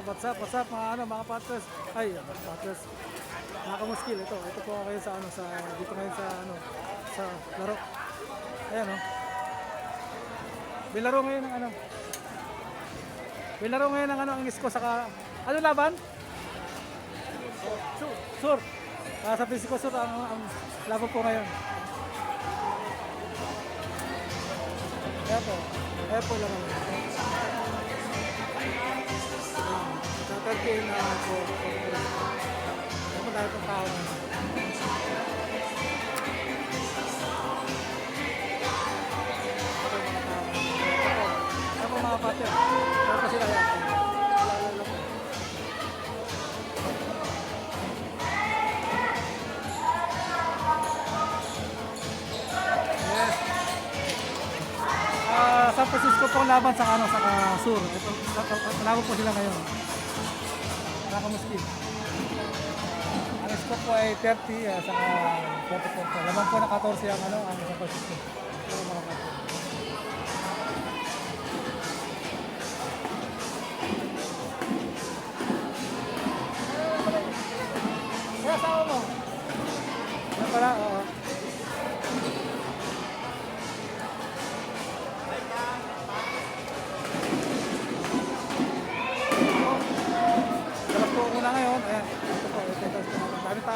up, what's up, what's up, mga ano, mga patres. Ay, mga patres. Mga ito. Ito po kayo sa ano, sa, dito ngayon sa ano, sa laro. Ayan, oh. May laro ngayon ng ano. May laro ngayon ng ano, ang isko saka, ano laban? Sur. Sur. Ah, sa Physico Sur ang, ang laban po ngayon. Ayan po. Ayan po lang. Tatantiin na po. Ayan po tayo pong tao. Ayan po mga pate. Ayan po sila yan. Ah, San Francisco po ang laban sa ano sa ah, sur. Ito laban po sila ngayon. Mga kamuski. Ang score po ay 30 uh, sa 24 po. Laban po na 14 ang ano ang San Francisco.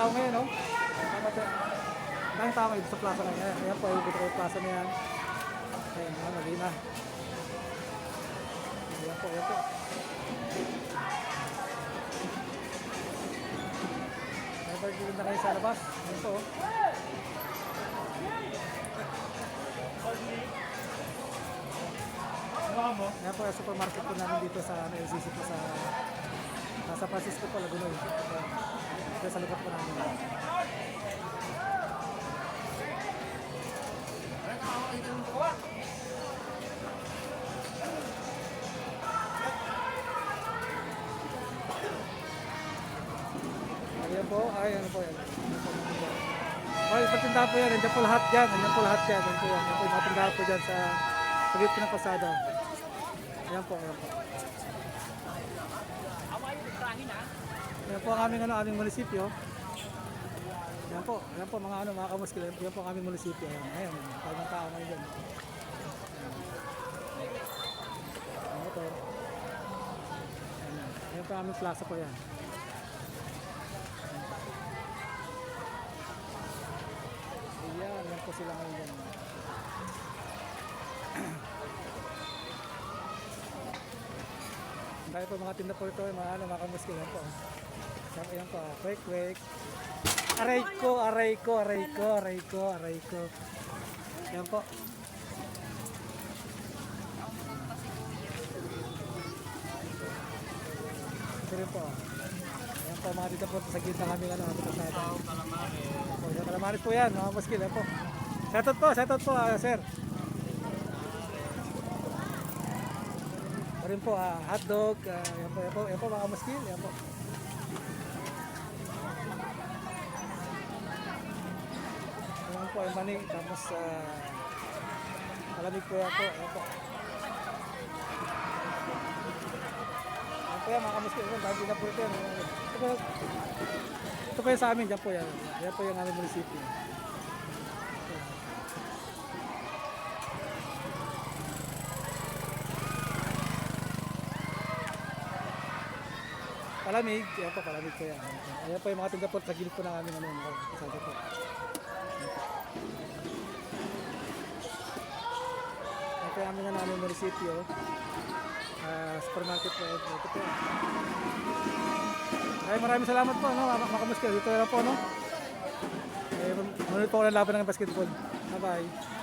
Tao ngayon, no? Daming tao ngayon sa plaza na yan. Ayan po. Po yung plaza na yan. Ayan. Ayan. Mali na. Ayan po. Ayan po. May bargilin na kayo sa labas. Ayan po. oh. Ayan po yung supermarket po namin dito sa ano, LCC po sa Nasa Francisco po, Laguna. Ito sa lugar po namin. Ayan po, ay ano po yan. Ay, patindahan po yan, nandiyan po lahat dyan, nandiyan po lahat dyan, nandiyan po yan, nandiyan po tindahan po dyan sa pagit po ng pasada. Ayan po, ayan po. Yan po ang aming ano, aming munisipyo. Yan po, yan po mga ano, mga kamuskil. Yan po ang aming munisipyo. Ayan, ayan, tayo ng tao ngayon. Ayan, ito. Ayan, yan po ang aming plaza po yan. Ayan, yan po sila ngayon Dahil po mga tinda po ito, mga ano, mga kamuskil. Yan po. Yan, yan po, quick, quick. Aray ko, aray ko, aray ko, aray ko, aray ko. Yan po. Ito rin po. Yan po, mga dito po sa gitna kami ano, dito sa atin. Po, yan, kalamaris po yan, mga muskil. Yan po. Shoutout po, shoutout po, ah, sir. Ito rin po, ah, hotdog, ah, yan po, yan po, yan po, mga muskil. Yan po. Yan po ay mani, tapos uh, malamig po yan po. Yan po. Yan po yan, mga kamuskil. Yan, dahil na po ito yan. Ito po, ito po yan sa amin, dyan po yan. Yan po yung aming munisipyo. Palamig, yan po, palamig po yan. Ayan po yung mga tinda po sa gilid po ng aming ano, kasada po. Ito yung aming ano, aming munisipyo. Ah, supermarket po. Ito, po. Ay, maraming salamat po, no, kamuskil. Dito na po, no. Eh, manunod po ako ng laban ng basketball. Bye-bye.